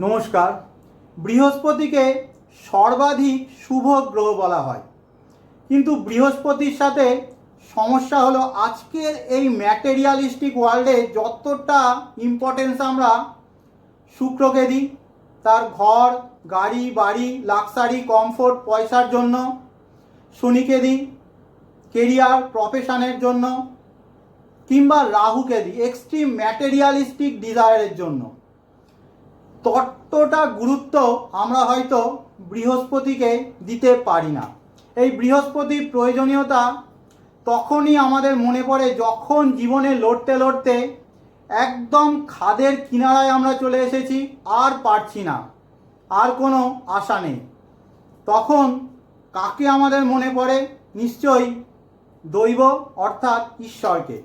নমস্কার। বৃহস্পতিকে সর্বাধিক শুভ গ্রহ বলা হয়। কিন্তু বৃহস্পতির সাথে সমস্যা হলো আজকের এই ম্যাটেরিয়ালিস্টিক ওয়ার্ল্ডে যতটা ইম্পর্টেন্স আমরা শুক্রকে দিই, তার ঘর, গাড়ি, বাড়ি লাক্সারি কমফোর্ট পয়সার জন্য, শনিকে দিই কেরিয়ার প্রফেশনের জন্য, কিংবা রাহুকে দিই এক্সট্রিম ম্যাটেরিয়ালিস্টিক ডিজায়ারের জন্য। ততটা গুরুত্ব আমরা হয়তো বৃহস্পতিকে দিতে পারি না। এই বৃহস্পতির প্রয়োজনীয়তা তখনই আমাদের মনে পড়ে যখন জীবনে লড়তে লড়তে একদম খাদের কিনারায় আমরা চলে এসেছি, আর পারছি না, আর কোনো আশা নেই। তখন কাকে আমাদের মনে পড়ে? নিশ্চয়ই দৈব অর্থাৎ ঈশ্বরকে।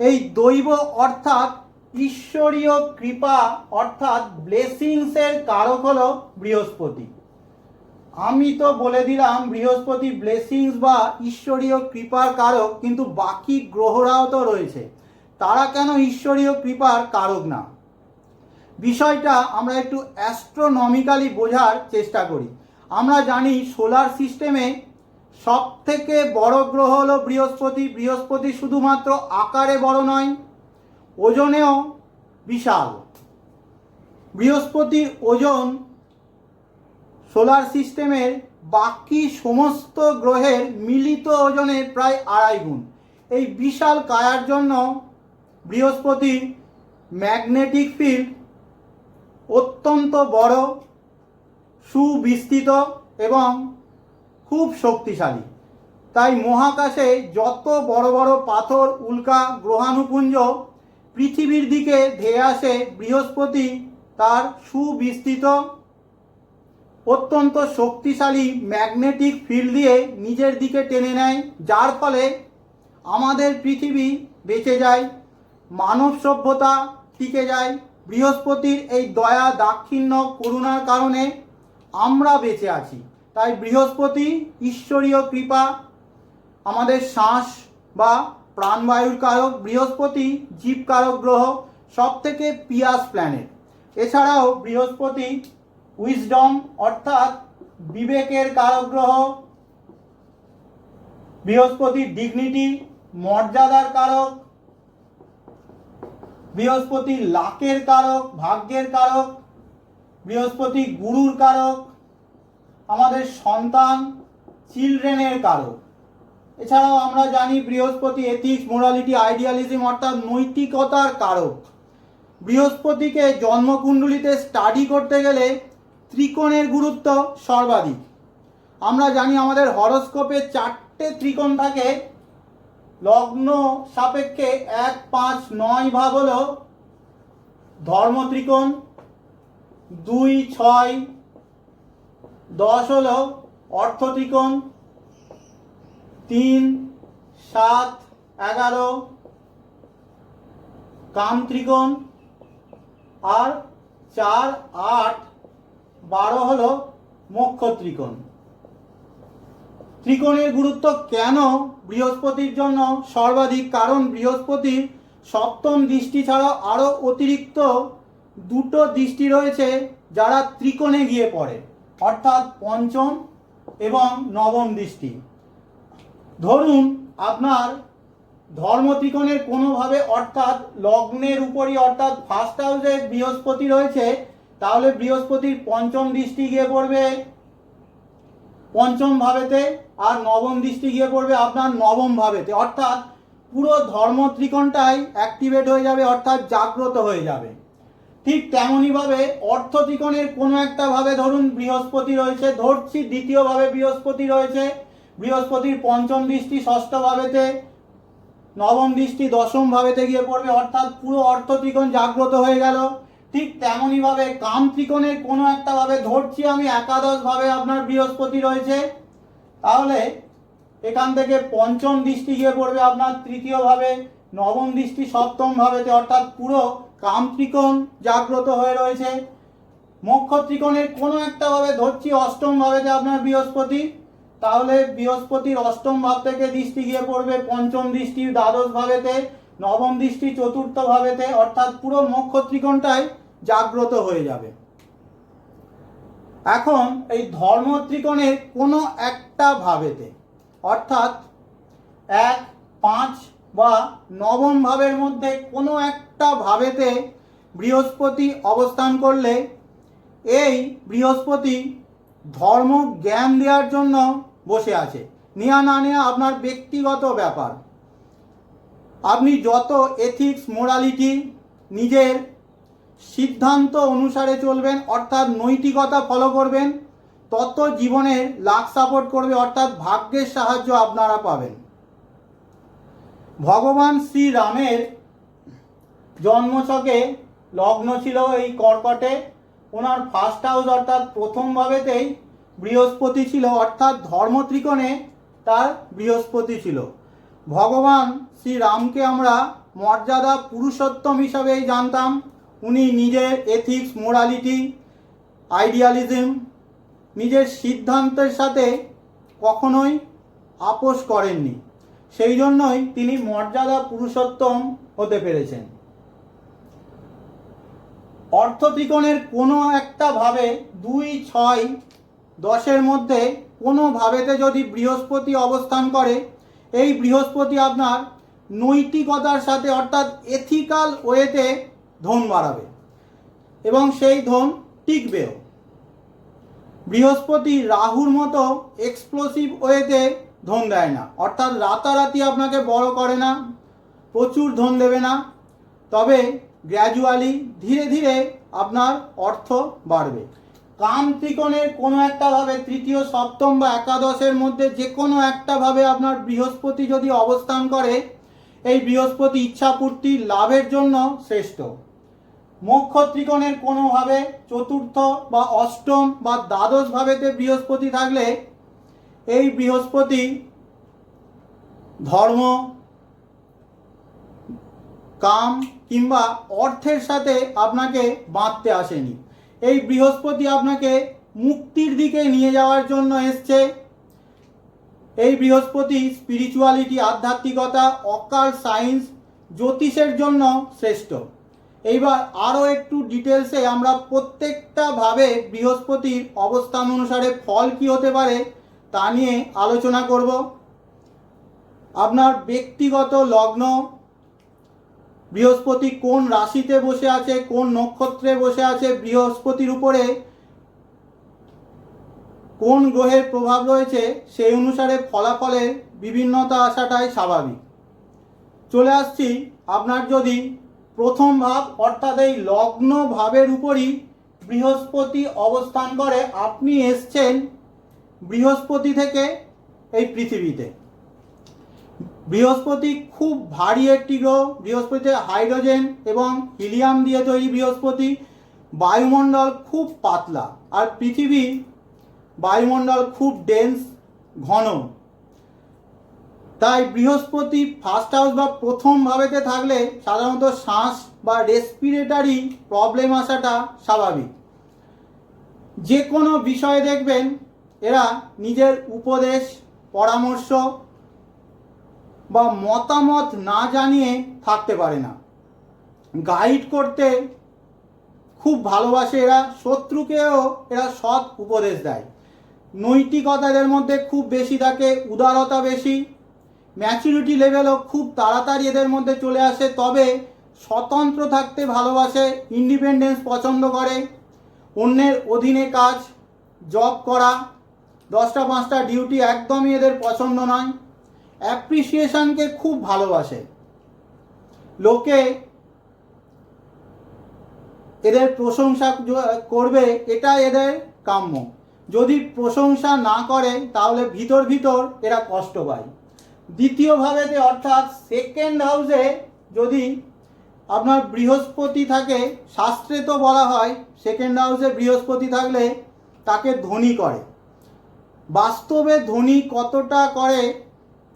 এই দৈব অর্থাৎ ঈশ্বরীয় কৃপা অর্থাৎ ব্লেসিংসের কারক হলো বৃহস্পতি। আমি তো বলে দিলাম বৃহস্পতি ব্লেসিংস বা ঈশ্বরীয় কৃপার কারক, কিন্তু বাকি গ্রহরাও তো রয়েছে। তারা কেন ঈশ্বরীয় কৃপার কারক না? বিষয়টা আমরা একটু অ্যাস্ট্রোনমিক্যালি বোঝার চেষ্টা করি। আমরা জানি সোলার সিস্টেমে সব থেকে বড় গ্রহ হলো বৃহস্পতি। বৃহস্পতি শুধুমাত্র আকারে বড় নয় ওজনেও বিশাল। বৃহস্পতির ওজন সোলার সিস্টেমের বাকি সমস্ত গ্রহের মিলিত ওজনের প্রায় আড়াই গুণ। এই বিশাল কায়ার জন্য বৃহস্পতির ম্যাগনেটিক ফিল্ড অত্যন্ত বড়, সুবিস্তৃত এবং খুব শক্তিশালী। তাই মহাকাশে যত বড় বড় পাথর, উল্কা, গ্রহাণুপুঞ্জ পৃথিবীর দিকে ধেয়ে আসে বৃহস্পতি, তার সুবিস্তৃত, অত্যন্ত শক্তিশালী ম্যাগনেটিক ফিল্ড দিয়ে নিজের দিকে টেনে নেয়, যার ফলে আমাদের পৃথিবী বেঁচে যায়, মানব সভ্যতা টিকে যায়। বৃহস্পতির এই দয়া দাক্ষিণ্য করুণার কারণে আমরা বেঁচে আছি। তাই বৃহস্পতি, ঈশ্বরীয় কৃপা, আমাদের শ্বাস বা প্রাণবায়ুর কারক বৃহস্পতি, জীবকারক গ্রহ সব থেকে পিয়াস প্ল্যানেট এছাড়াও বৃহস্পতি উইজডম অর্থাৎ বিবেকের কারক গ্রহ। বৃহস্পতি ডিগনিটি মর্যাদার কারক। বৃহস্পতি লাকের কারক, ভাগ্যের কারক। বৃহস্পতি গুরুর কারক। আমাদের সন্তান চিলড্রেনের কারক। এছাড়াও আমরা জানি বৃহস্পতি এথিক্স মোরালিটি আইডিয়ালিজম অর্থাৎ নৈতিকতার কারক। বৃহস্পতিকে জন্মকুণ্ডলিতে স্টাডি করতে গেলে ত্রিকোণের গুরুত্ব সর্বাধিক। আমরা জানি আমাদের হরস্কোপে চারটে ত্রিকোণ থাকে। লগ্ন সাপেক্ষে এক, পাঁচ, নয় ভাগ হল ধর্ম ত্রিকোণ। দুই, ছয়, দশ হল অর্থ ত্রিকোণ। তিন, সাত, এগারো, কাম ত্রিকোণ, আর চার, আট, বারো হলো মোক্ষ ত্রিকোণ। ত্রিকোণের গুরুত্ব কেন বৃহস্পতির জন্য? সর্বাধিক কারণ বৃহস্পতির সপ্তম দৃষ্টি ছাড়াও আরও অতিরিক্ত দুটো দৃষ্টি রয়েছে যারা ত্রিকোণে গিয়ে পড়ে, অর্থাৎ পঞ্চম এবং নবম দৃষ্টি। ধরুন আপনার ধর্ম ত্রিকোণের কোনোভাবে অর্থাৎ লগ্নের উপরই অর্থাৎ ফার্স্ট হাউসে বৃহস্পতি রয়েছে, তাহলে বৃহস্পতির পঞ্চম দৃষ্টি গিয়ে পড়বে পঞ্চম ভাবেতে আর নবম দৃষ্টি গিয়ে পড়বে আপনার নবম ভাবেতে। অর্থাৎ পুরো ধর্ম ত্রিকোণটাই অ্যাক্টিভেট হয়ে যাবে, অর্থাৎ জাগ্রত হয়ে যাবে। ঠিক তেমনইভাবে অর্থ ত্রিকোণের কোনো একটা ভাবে ধরুন বৃহস্পতি রয়েছে, ধরছি দ্বিতীয়ভাবে বৃহস্পতি রয়েছে বৃহস্পতির পঞ্চম দৃষ্টি ষষ্ঠ ভাবেতে নবম দৃষ্টি দশম ভাবেতে গিয়ে পড়বে, অর্থাৎ পুরো অর্থ ত্রিকোণ জাগ্রত হয়ে গেল। ঠিক তেমনইভাবে কাম ত্রিকোণের কোনো একটা ভাবে ধরছি আমি একাদশ ভাবে আপনার বৃহস্পতি রয়েছে। তাহলে এখান থেকে পঞ্চম দৃষ্টি গিয়ে পড়বে আপনার তৃতীয় ভাবে নবম দৃষ্টি সপ্তম ভাবেতে অর্থাৎ পুরো কাম ত্রিকোণ জাগ্রত হয়ে রয়েছে। মোক্ষ ত্রিকোণের কোনো একটা ভাবে ধরছি অষ্টম ভাবেতে আপনার বৃহস্পতি। তাহলে বৃহস্পতির অষ্টম ভাব থেকে দৃষ্টি গিয়ে পড়বে পঞ্চম দৃষ্টি, দ্বাদশ ভাবেতে, নবম দৃষ্টি, চতুর্থ ভাবেতে, অর্থাৎ পুরো মোক্ষ ত্রিকোণটাই জাগ্রত হয়ে যাবে। এখন এই ধর্ম ত্রিকোণের কোনো একটা ভাবেতে, অর্থাৎ এক, পাঁচ বা নবম ভাবের মধ্যে কোনো একটা ভাবেতে বৃহস্পতি অবস্থান করলে, এই বৃহস্পতি ধর্ম জ্ঞান দেওয়ার জন্য বসে আছে। নেওয়া না নেওয়া আপনার ব্যক্তিগত ব্যাপার। আপনি যত এথিক্স মোরালিটি নিজের সিদ্ধান্ত অনুসারে চলবেন, অর্থাৎ নৈতিকতা ফলো করবেন, তত জীবনের লাখ সাপোর্ট করবে, অর্থাৎ ভাগ্যের সাহায্য আপনারা পাবেন। ভগবান শ্রীরামের জন্মছকে লগ্ন ছিল এই কর্কটে। ওনার ফার্স্ট হাউস অর্থাৎ প্রথম ভাবেতেই বৃহস্পতি ছিল, অর্থাৎ ধর্ম ত্রিকোণে তার বৃহস্পতি ছিল। ভগবান শ্রীরামকে আমরা মর্যাদা পুরুষোত্তম হিসাবেই জানতাম। উনি নিজের এথিক্স মোরালিটি আইডিয়ালিজম নিজের সিদ্ধান্তের সাথে কখনোই আপোষ করেননি। সেই জন্যই তিনি মর্যাদা পুরুষোত্তম হতে পেরেছেন। অর্থ ত্রিকোণের কোনো একটা ভাবে দুই, ছয়, দশের মধ্যে কোনো ভাবেতে যদি বৃহস্পতি অবস্থান করে, এই বৃহস্পতি আপনার নৈতিকতার সাথে অর্থাৎ এথিক্যাল ওয়েতে ধন বাড়াবে এবং সেই ধন টিকবেও বৃহস্পতি রাহুর মতো এক্সপ্লোসিভ ওয়েতে ধন দেয় না। অর্থাৎ রাতারাতি আপনাকে বড় করে না, প্রচুর ধন দেবে না। তবে গ্র্যাজুয়ালি ধীরে ধীরে আপনার অর্থ বাড়বে। কাম ত্রিকোণের কোনো একটা ভাবে তৃতীয়, সপ্তম বা একাদশের মধ্যে যে কোনো একটা ভাবে আপনার বৃহস্পতি যদি অবস্থান করে, এই বৃহস্পতি ইচ্ছাপূর্তি লাভের জন্য শ্রেষ্ঠ। মোক্ষ ত্রিকোণের কোনোভাবে চতুর্থ বা অষ্টম বা দ্বাদশ ভাবেতে বৃহস্পতি থাকলে, এই বৃহস্পতি ধর্ম কাম কিংবা অর্থের সাথে আপনাকে বাঁধতে আসেনি। এই বৃহস্পতি আপনাকে মুক্তির দিকে নিয়ে যাওয়ার জন্য এসছে। এই বৃহস্পতি স্পিরিচুয়ালিটি আধ্যাত্মিকতা অকাল সায়েন্স জ্যোতিষের জন্য শ্রেষ্ঠ। এইবার আরও একটু ডিটেলসে আমরা প্রত্যেকটা ভাবে বৃহস্পতির অবস্থান অনুসারে ফল কি হতে পারে তা নিয়ে আলোচনা করব। আপনার ব্যক্তিগত লগ্ন বৃহস্পতি কোন রাশিতে বসে আছে, কোন নক্ষত্রে বসে আছে, বৃহস্পতির উপরে কোন গ্রহের প্রভাব রয়েছে, সেই অনুসারে ফলাফলের বিভিন্নতা আসাটাই স্বাভাবিক। চলে আসছি আপনার যদি প্রথম ভাব, অর্থাৎ এই লগ্ন ভাবের উপরই বৃহস্পতি অবস্থান করে, আপনি এসছেন বৃহস্পতি থেকে এই পৃথিবীতে। বৃহস্পতি খুব ভারী একটি গ্রহ, বৃহস্পতিতে হাইড্রোজেন এবং হিলিয়াম দিয়ে তৈরি বৃহস্পতি। বায়ুমণ্ডল খুব পাতলা আর পৃথিবী বায়ুমণ্ডল খুব ডেন্স ঘন। তাই বৃহস্পতি ফার্স্ট হাউস বা প্রথম ভাবেতে থাকলে সাধারণত শ্বাস বা রেসপিরেটারি প্রবলেম আসাটা স্বাভাবিক। যে কোনো বিষয়ে দেখবেন, এরা নিজের উপদেশ, পরামর্শ বা মতামত না জানিয়ে থাকতে পারে না। গাইড করতে খুব ভালোবাসে এরা, শত্রুকেও এরা সৎ উপদেশ দেয়। নৈতিকতা এদের মধ্যে খুব বেশি থাকে, উদারতা বেশি ম্যাচুরিটি লেভেলও খুব তাড়াতাড়ি এদের মধ্যে চলে আসে। তবে স্বতন্ত্র থাকতে ভালোবাসে ইন্ডিপেন্ডেন্স পছন্দ করে, অন্যের অধীনে কাজ জব করা, দশটা পাঁচটা ডিউটি একদমই এদের পছন্দ নয়। অ্যাপ্রিসিয়েশনকে খুব ভালোবাসে। লোকে এদের প্রশংসা করবে এটা এদের কাম্য। যদি প্রশংসা না করে, তাহলে ভিতর ভিতর এরা কষ্ট পায়। দ্বিতীয়ভাবেতে অর্থাৎ সেকেন্ড হাউসে যদি আপনার বৃহস্পতি থাকে, শাস্ত্রে তো বলা হয় সেকেন্ড হাউসে বৃহস্পতি থাকলে তাকে ধনী করে। বাস্তবে ধনী কতটা করে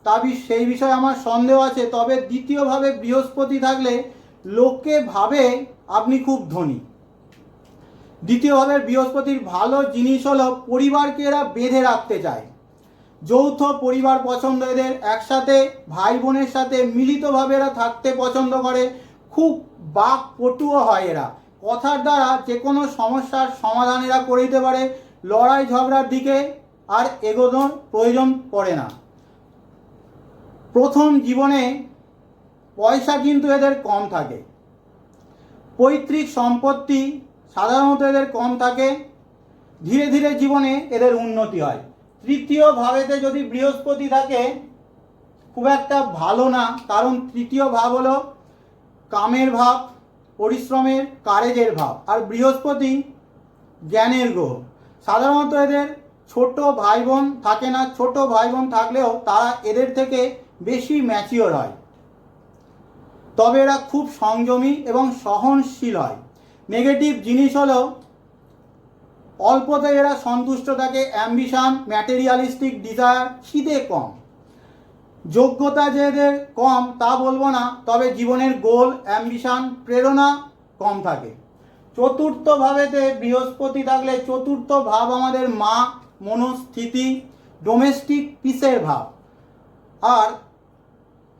তা সেই বিষয়ে আমার সন্দেহ আছে। তবে দ্বিতীয়ভাবে বৃহস্পতি থাকলে লোকে ভাবে আপনি খুব ধনী। দ্বিতীয়ভাবে বৃহস্পতির ভালো জিনিস হলো পরিবারকে এরা বেঁধে রাখতে চায়। যৌথ পরিবার পছন্দ এদের একসাথে ভাই বোনের সাথে মিলিতভাবে এরা থাকতে পছন্দ করে। খুব বাক পটুও হয় এরা। কথার দ্বারা যে কোনো সমস্যার সমাধান এরা করে দিতে পারে। লড়াই ঝগড়ার দিকে আর এগোনোর প্রয়োজন পড়ে না। প্রথম জীবনে পয়সা কিন্তু এদের কম থাকে। পৈতৃক সম্পত্তি সাধারণত এদের কম থাকে। ধীরে ধীরে জীবনে এদের উন্নতি হয়। তৃতীয় ভাবেতে যদি বৃহস্পতি থাকে, খুব একটা ভালো না। কারণ তৃতীয় ভাব হলো কামের ভাব, পরিশ্রমের, কারেজের ভাব। আর বৃহস্পতি জ্ঞানের গ্রহ। সাধারণত এদের ছোট ভাই বোন থাকে না। ছোট ভাই বোন থাকলেও তারা এদের থেকে বেশি ম্যাচিওর হয়। তবে এরা খুব সংযমী এবং সহনশীল হয়। নেগেটিভ জিনিস হলো অল্পতে এরা সন্তুষ্ট থাকে অ্যাম্বিশন ম্যাটেরিয়ালিস্টিক ডিজায়ার খিদে কম। যোগ্যতা যে এদের কম, তা বলব না, তবে জীবনের গোল অ্যাম্বিশন প্রেরণা কম থাকে। চতুর্থ ভাবেতে বৃহস্পতি থাকলে চতুর্থ ভাব আমাদের মা, মনস্থিতি ডোমেস্টিক পিসের ভাব। আর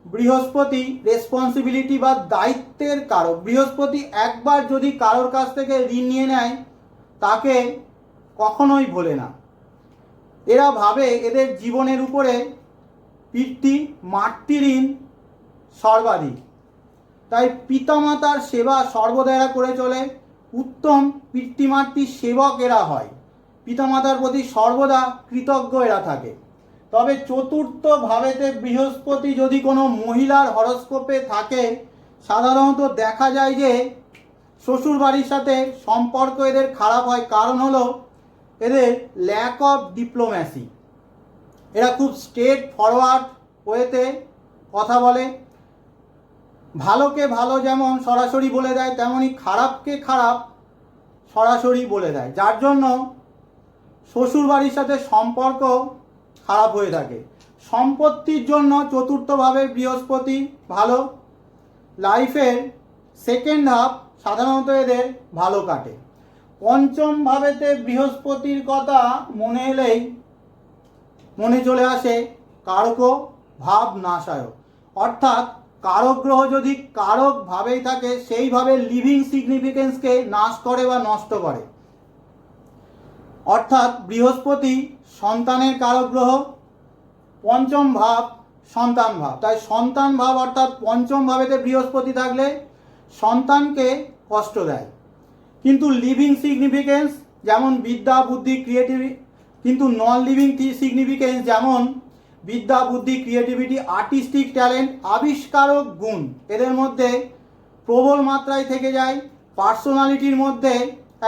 বৃহস্পতি রেসপন্সিবিলিটি বা দায়িত্বের কারক। বৃহস্পতি একবার যদি কারোর কাছ থেকে ঋণ নিয়ে নেয়, তাকে কখনোই ভোলে না। এরা ভাবে এদের জীবনের উপরে পিতৃ মাতৃঋণ সর্বাধিক। তাই পিতামাতার সেবা সর্বদা এরা করে চলে। উত্তম পিতৃমাতৃ সেবক এরা হয়। পিতামাতার প্রতি সর্বদা কৃতজ্ঞ এরা থাকে। তবে চতুর্থ ভাবেতে বৃহস্পতি যদি কোনো মহিলার হরস্কোপে থাকে, সাধারণত দেখা যায় যে শ্বশুর বাড়ির সাথে সম্পর্ক এদের খারাপ হয়। কারণ হলো এদের ল্যাক অফ ডিপ্লোম্যাসি এরা খুব স্ট্রেট ফরওয়ার্ড ওয়েতে কথা বলে। ভালোকে ভালো যেমন সরাসরি বলে দেয়, তেমনি খারাপকে খারাপ সরাসরি বলে দেয়। যার জন্য শ্বশুর বাড়ির সাথে সম্পর্ক খারাপ হয়ে থাকে। সম্পত্তির জন্য চতুর্থভাবে বৃহস্পতি ভালো, লাইফের সেকেন্ড হাফ সাধারণত এদের ভালো কাটে। পঞ্চম ভাবেতে বৃহস্পতির কথা মনে এলেই মনে চলে আসে কারক ভাব নাশায় অর্থাৎ কারক গ্রহ যদি কারক ভাবেই থাকে, সেইভাবে লিভিং সিগনিফিকেন্সকে নাশ করে বা নষ্ট করে। অর্থাৎ বৃহস্পতি সন্তানের কারক গ্রহ পঞ্চম ভাব সন্তান ভাব। তাই সন্তান ভাব অর্থাৎ পঞ্চম ভাবেতে বৃহস্পতি থাকলে সন্তানকে কষ্ট দেয়। কিন্তু লিভিং সিগনিফিকেন্স যেমন বিদ্যা, বুদ্ধি ক্রিয়েটিভি কিন্তু নন লিভিং সিগনিফিকেন্স যেমন বিদ্যা, বুদ্ধি ক্রিয়েটিভিটি আর্টিস্টিক ট্যালেন্ট আবিষ্কারক গুণ, এদের মধ্যে প্রবল মাত্রায় থেকে যায়। পার্সোনালিটির মধ্যে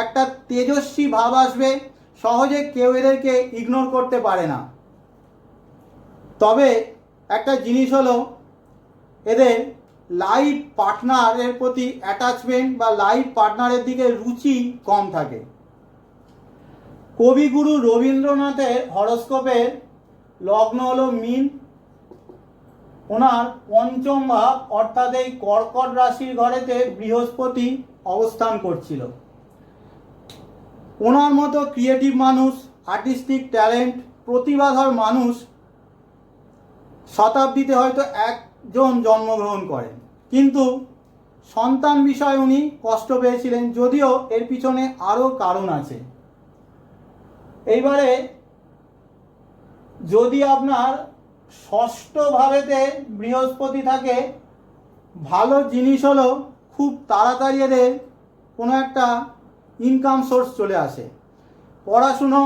একটা তেজস্বী ভাব আসবে। সহজে কেউ এদেরকে ইগনোর করতে পারে না। তবে একটা জিনিস হলো, এদের লাইফ পার্টনারের প্রতি অ্যাটাচমেন্ট বা লাইফ পার্টনারের দিকে রুচি কম থাকে। কবিগুরু রবীন্দ্রনাথের হরস্কোপের লগ্ন হলো মিন। ওনার পঞ্চম ভাব অর্থাৎ এই কর্কট রাশির ঘরেতে বৃহস্পতি অবস্থান করছিল। ওনার মতো ক্রিয়েটিভ মানুষ আর্টিস্টিক ট্যালেন্ট প্রতিভাধর মানুষ শতাব্দীতে হয়তো একজন জন্মগ্রহণ করেন। কিন্তু সন্তান বিষয়ে উনি কষ্ট পেয়েছিলেন, যদিও এর পিছনে আরও কারণ আছে। এইবারে যদি আপনার ষষ্ঠ ভাবেতে বৃহস্পতি থাকে, ভালো জিনিস হলো খুব তাড়াতাড়ি এদের কোনো একটা ইনকাম সোর্স চলে আসে। পড়াশুনো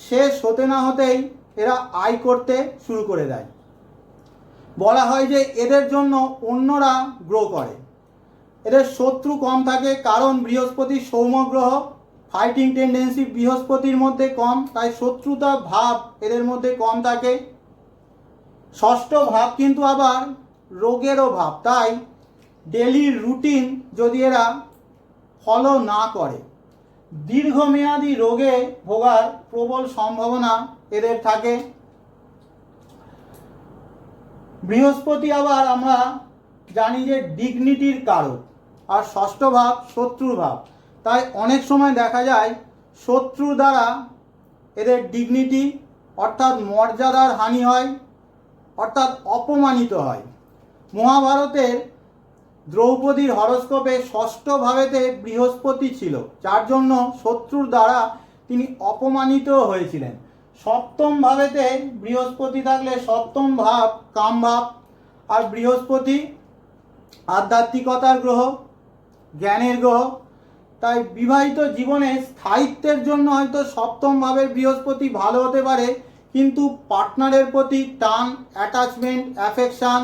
শেষ হতে না হতেই এরা আয় করতে শুরু করে দেয়। বলা হয় যে এদের জন্য অন্যরা গ্রো করে। এদের শত্রু কম থাকে কারণ বৃহস্পতি সৌমগ্রহ ফাইটিং টেন্ডেন্সি বৃহস্পতির মধ্যে কম, তাই শত্রুতা ভাব এদের মধ্যে কম থাকে। ষষ্ঠ ভাব কিন্তু আবার রোগেরও ভাব, তাই ডেলি রুটিন যদি এরা ফলো না করে দীর্ঘমেয়াদী রোগে ভোগার প্রবল সম্ভাবনা এদের থাকে। বৃহস্পতি আবার আমরা জানি যে ডিগনিটির কারক আর ষষ্ঠ ভাব শত্রুর ভাব। তাই অনেক সময় দেখা যায় শত্রু দ্বারা এদের ডিগনিটি অর্থাৎ মর্যাদার হানি হয়, অর্থাৎ অপমানিত হয়। মহাভারতের দ্রৌপদীর হরস্কোপে ষষ্ঠ ভাবেতে বৃহস্পতি ছিল, যার জন্য শত্রুর দ্বারা তিনি অপমানিত হয়েছিলেন। সপ্তম ভাবেতে বৃহস্পতি থাকলে সপ্তম ভাব কাম ভাব আর বৃহস্পতি আধ্যাত্মিকতার গ্রহ, জ্ঞানের গ্রহ। তাই বিবাহিত জীবনে স্থায়িত্বের জন্য হয়তো সপ্তম ভাবের বৃহস্পতি ভালো হতে পারে, কিন্তু পার্টনারের প্রতি টান, অ্যাটাচমেন্ট, অ্যাফেকশান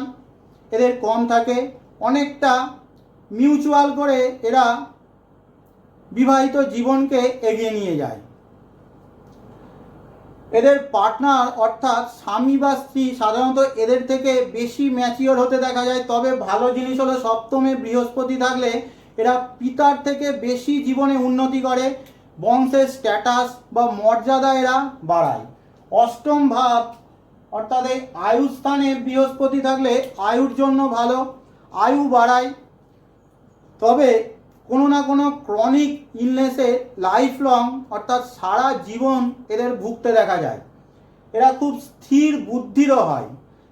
এদের কম থাকে। অনেকটা মিউচুয়াল করে এরা বিবাহিত জীবনকে এগিয়ে নিয়ে যায়। এদের পার্টনার অর্থাৎ স্বামী বা স্ত্রী সাধারণত এদের থেকে বেশি ম্যাচিওর হতে দেখা যায়। তবে ভালো জিনিস হলো সপ্তমে বৃহস্পতি থাকলে এরা পিতার থেকে বেশি জীবনে উন্নতি করে, বংশের স্ট্যাটাস বা মর্যাদা এরা বাড়ায়। অষ্টম ভাব অর্থাৎ এই আয়ু স্থানে বৃহস্পতি থাকলে আয়ুর জন্য ভালো। আয়ু বাড়ায়। তবে কোনো না কোনো ক্রনিক ইলনেসে লাইফ লং অর্থাৎ সারা জীবন এদের ভুগতে দেখা যায়। এরা খুব স্থির বুদ্ধিরও হয়।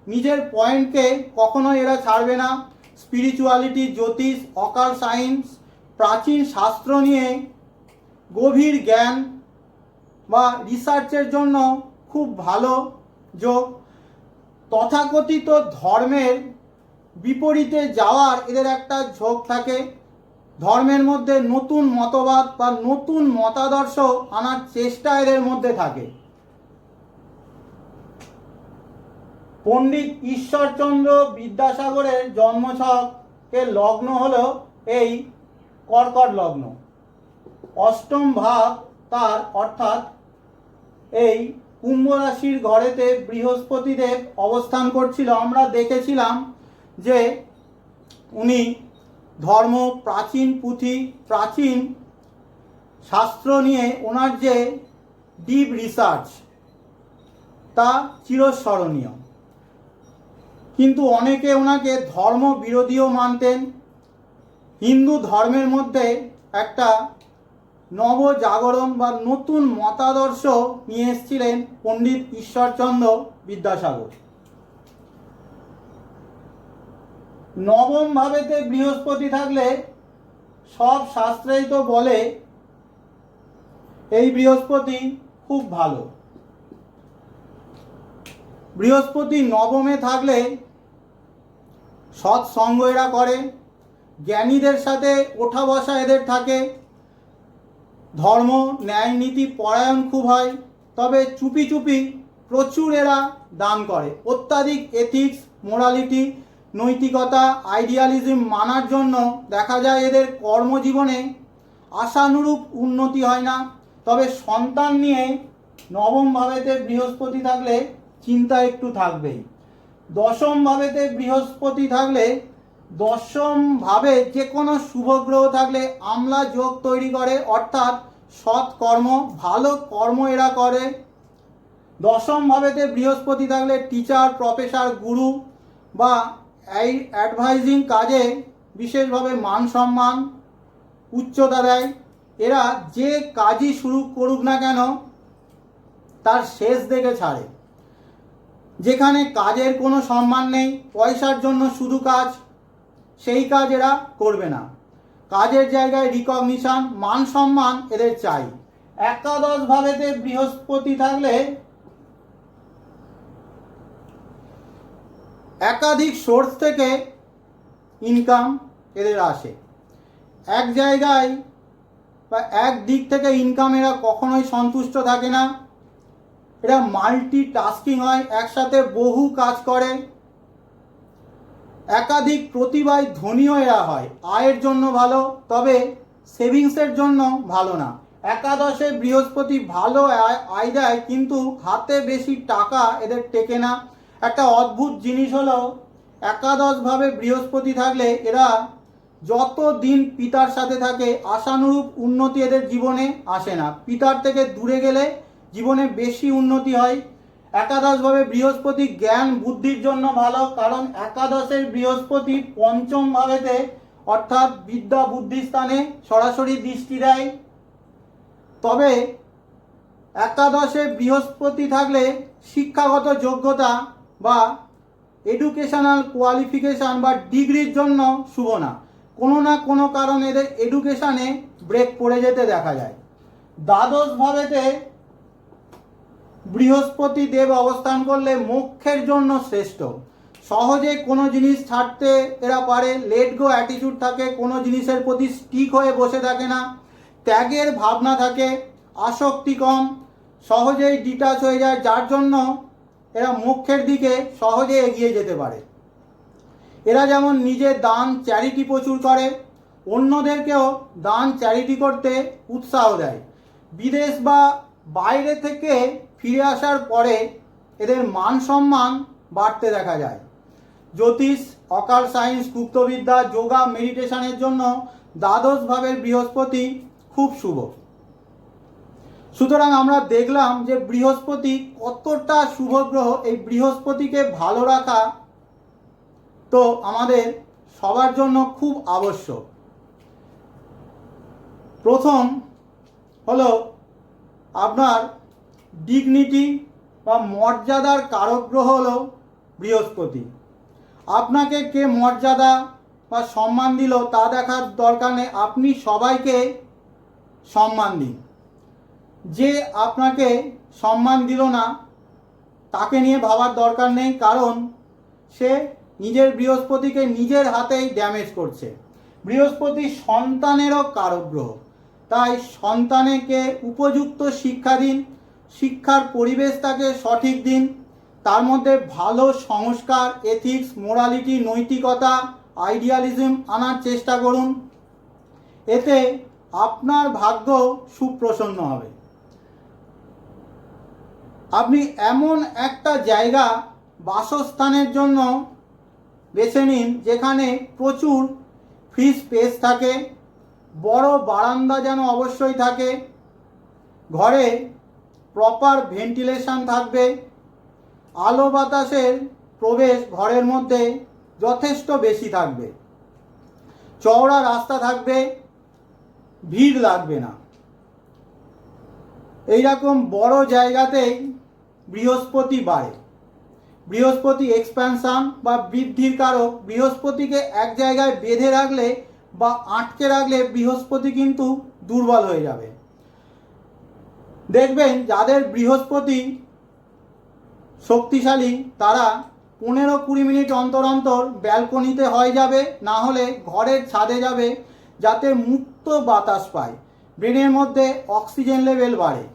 নিজের পয়েন্টকে কখনো এরা ছাড়বে না। স্পিরিচুয়ালিটি জ্যোতিষ অকাল সায়েন্স প্রাচীন শাস্ত্র নিয়ে গভীর জ্ঞান বা রিসার্চের জন্য খুব ভালো যোগ। তথাকথিত ধর্মের বিপরীতে যাওয়ার এদের একটা ঝোঁক থাকে। ধর্মের মধ্যে নতুন মতবাদ বা নতুন মতাদর্শ আনার চেষ্টা এদের মধ্যে থাকে। পণ্ডিত ঈশ্বরচন্দ্র বিদ্যাসাগরের জন্মছকের লগ্ন হলো এই কর্কট লগ্ন। অষ্টম ভাব তার অর্থাৎ এই কুম্ভ রাশির ঘরেতে বৃহস্পতিদেব অবস্থান করছিল। আমরা দেখেছিলাম যে উনি ধর্ম প্রাচীন, পুঁথি প্রাচীন শাস্ত্র নিয়ে ওনার যে ডিপ রিসার্চ, তা চিরস্মরণীয়। কিন্তু অনেকে ওনাকে ধর্ম বিরোধীও মানতেন। হিন্দু ধর্মের মধ্যে একটা নবজাগরণ বা নতুন মতাদর্শ নিয়ে এসেছিলেন পণ্ডিত ঈশ্বরচন্দ্র বিদ্যাসাগর। নবম ভাবেতে বৃহস্পতি থাকলে সব শাস্ত্রেই তো বলে এই বৃহস্পতি খুব ভালো। বৃহস্পতি নবমে থাকলে সৎসঙ্গ এরা করে, জ্ঞানীদের সাথে ওঠা বসা এদের থাকে, ধর্ম, ন্যায়, নীতি, পরায়ণ খুব হয়, তবে চুপি চুপি প্রচুর এরা দান করে। অত্যাধিক এথিক্স মোরালিটি নৈতিকতা আইডিয়ালিজম মানার জন্য দেখা যায় এদের কর্মজীবনে আশানুরূপ উন্নতি হয় না। তবে সন্তান নিয়ে নবম ভাবেতে বৃহস্পতি থাকলে চিন্তা একটু থাকবেই। দশম ভাবেতে বৃহস্পতি থাকলে দশম ভাবে যে কোনো শুভ গ্রহ থাকলে আমলা যোগ তৈরি করে, অর্থাৎ সৎ কর্ম, ভালো কর্ম এরা করে। দশম ভাবেতে বৃহস্পতি থাকলে টিচার প্রফেসর গুরু বা এই অ্যাডভাইজিং কাজে বিশেষভাবে মান সম্মান, উচ্চতা দেয়। এরা যে কাজই শুরু করুক না কেন, তার শেষ দেখে ছাড়ে। যেখানে কাজের কোনো সম্মান নেই, পয়সার জন্য শুধু কাজ, সেই কাজ এরা করবে না। কাজের জায়গায় রিকগনিশন মান সম্মান এদের চাই। একাদশ ভাবেতে বৃহস্পতি থাকলে একাধিক সোর্স থেকে ইনকাম এদের আসে। এক জায়গায় বা এক দিক থেকে ইনকাম এরা কখনোই সন্তুষ্ট থাকে না। এরা মাল্টি টাস্কিং হয়, একসাথে বহু কাজ করে। একাধিক প্রতিভায় ধনীও এরা হয়। আয়ের জন্য ভালো, তবে সেভিংসের জন্য ভালো না। একাদশে বৃহস্পতি ভালো আয় দেয়, কিন্তু হাতে বেশি টাকা এদের টেকে না। একটা অদ্ভুত জিনিস হলো, একাদশভাবে বৃহস্পতি থাকলে এরা যত দিন পিতার সাথে থাকে, আশানুরূপ উন্নতি এদের জীবনে আসে না। পিতার থেকে দূরে গেলে জীবনে বেশি উন্নতি হয়। একাদশভাবে বৃহস্পতি জ্ঞান বুদ্ধির জন্য ভালো, কারণ একাদশের বৃহস্পতি পঞ্চম ভাবেতে অর্থাৎ বিদ্যা বুদ্ধি স্থানে সরাসরি দৃষ্টি দেয়। তবে একাদশে বৃহস্পতি থাকলে শিক্ষাগত যোগ্যতা বা এডুকেশনাল কোয়ালিফিকেশান বা ডিগ্রির জন্য শুভ না। কোনো না কোনো কারণে এদের এডুকেশানে ব্রেক পড়ে যেতে দেখা যায়। দ্বাদশ ভাবেতে বৃহস্পতি দেব অবস্থান করলে মোক্ষের জন্য শ্রেষ্ঠ। সহজে কোনো জিনিস ছাড়তে এরা পারে লেট গো অ্যাটিটিউড থাকে, কোনো জিনিসের প্রতি স্টিক হয়ে বসে থাকে না, ত্যাগের ভাবনা থাকে, আসক্তি কম, সহজেই ডিটাচ হয়ে যায়, যার জন্য এরা মোক্ষের দিকে সহজে এগিয়ে যেতে পারে। এরা যেমন নিজে দান চ্যারিটি প্রচুর করে, অন্যদেরকেও দান চ্যারিটি করতে উৎসাহ দেয়। বিদেশ বা বাইরে থেকে ফিরে আসার পরে এদের মান সম্মান বাড়তে দেখা যায়। জ্যোতিষ অকাল সায়েন্স গুপ্তবিদ্যা, যোগা মেডিটেশনের জন্য দ্বাদশ ভাবের বৃহস্পতি খুব শুভ। সুতরাং আমরা দেখলাম যে বৃহস্পতি কতটা শুভ গ্রহ এই বৃহস্পতিকে ভালো রাখা তো আমাদের সবার জন্য খুব আবশ্যক। প্রথম হলো আপনার ডিগনিটি বা মর্যাদার কারক গ্রহ হলো বৃহস্পতি। আপনাকে কে মর্যাদা বা সম্মান দিল তা দেখার দরকার নেই। আপনি সবাইকে সম্মান দিন। যে আপনাকে সম্মান দিল না, তাকে নিয়ে ভাবার দরকার নেই, কারণ সে নিজের বৃহস্পতিকে নিজের হাতেই ড্যামেজ করছে। বৃহস্পতি সন্তানেরও কারগ্রহ। তাই সন্তানেকে উপযুক্ত শিক্ষা দিন, শিক্ষার পরিবেশ তাকে সঠিক দিন, তার মধ্যে ভালো সংস্কার এথিক্স মোরালিটি নৈতিকতা আইডিয়ালিজম আনার চেষ্টা করুন। এতে আপনার ভাগ্য সুপ্রসন্ন হবে। আপনি এমন একটা জায়গা বাসস্থানের জন্য বেছে নিন যেখানে প্রচুর ফ্রি স্পেস থাকে, বড় বারান্দা যেন অবশ্যই থাকে, ঘরে প্রপার ভেন্টিলেশন থাকবে, আলো বাতাসের প্রবেশ ঘরের মধ্যে যথেষ্ট বেশি থাকবে, চওড়া রাস্তা থাকবে, ভিড় লাগবে না। এইরকম বড় জায়গাতেই বৃহস্পতি বাড়ে বৃহস্পতি এক্সপ্যানশন বা বৃদ্ধির কারক বৃহস্পতিকে এক জায়গায় বেঁধে রাখলে বা আটকে রাখলে বৃহস্পতি কিন্তু দুর্বল হয়ে যাবে। দেখবেন যাদের বৃহস্পতি শক্তিশালী, তারা পনেরো কুড়ি মিনিট অন্তর অন্তর ব্যালকনিতে হয়ে যাবে, না হলে ঘরের ছাদে যাবে, যাতে মুক্ত বাতাস পায়। ব্রেনের মধ্যে অক্সিজেন লেভেল বাড়ে।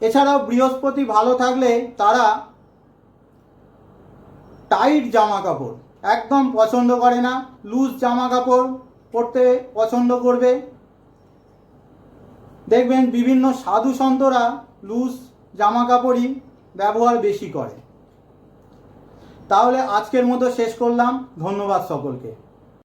এছাড়াও বৃহস্পতি ভালো থাকলে তারা টাইট জামা কাপড় একদম পছন্দ করে না লুজ জামা কাপড় পরতে পছন্দ করবে। দেখবেন বিভিন্ন সাধু সন্তরা লুজ জামা কাপড়ই ব্যবহার বেশি করে। তাহলে আজকের মতো শেষ করলাম। ধন্যবাদ সকলকে।